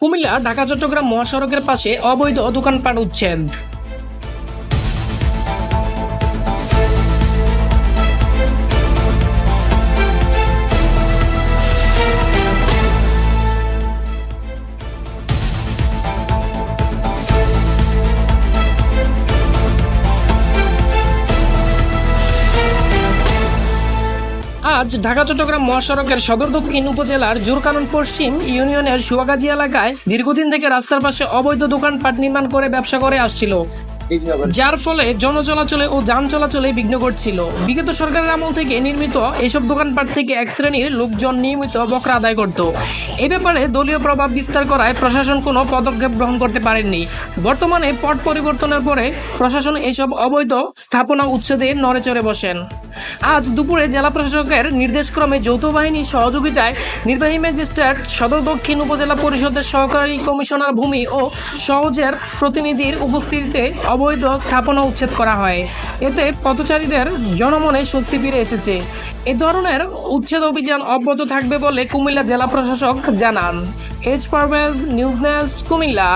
কুমিল্লা ঢাকা চট্টগ্রাম মহাসড়কের পাশে অবৈধ দোকানপাট উচ্ছেদ। আজ ঢাকা, চট্টগ্রাম মহাসড়কের সদর দক্ষিণ উপজেলার জোরকানন পশ্চিম ইউনিয়নের সুয়াগাজী এলাকায় দীর্ঘদিন থেকে রাস্তার পাশে অবৈধ দোকান পাট নির্মাণ করে ব্যবসা করে আসছিল। যার ফলে জনচলাচলে ও যান চলাচলে বিঘ্ন ঘটছিল। বিগত সরকারের আমল থেকে নির্মিত এসব দোকানপাট থেকে এক শ্রেণির লোকজন নিয়মিত বকরা আদায় করত। এ ব্যাপারে দলীয় প্রভাব বিস্তার করায় প্রশাসন কোনো পদক্ষেপ গ্রহণ করতে পারেননি। বর্তমানে পট পরিবর্তনের পরে প্রশাসন এসব অবৈধ স্থাপনা উচ্ছেদে নড়েচড়ে বসেন। আজ দুপুরে জেলা প্রশাসকের নির্দেশক্রমে যৌথ বাহিনীর সহযোগিতায় নির্বাহী ম্যাজিস্ট্রেট, সদর দক্ষিণ উপজেলা পরিষদের সহকারী কমিশনার ভূমি ও সহজের প্রতিনিধির উপস্থিতিতে অবৈধ স্থাপনা উচ্ছেদ করা হয়। এতে পথচারীদের জনমনে স্বস্তি ফিরে এসেছে। এ ধরনের উচ্ছেদ অভিযান অব্যাহত থাকবে বলে কুমিল্লা জেলা প্রশাসক জানান। H Parvez, news nest Comilla.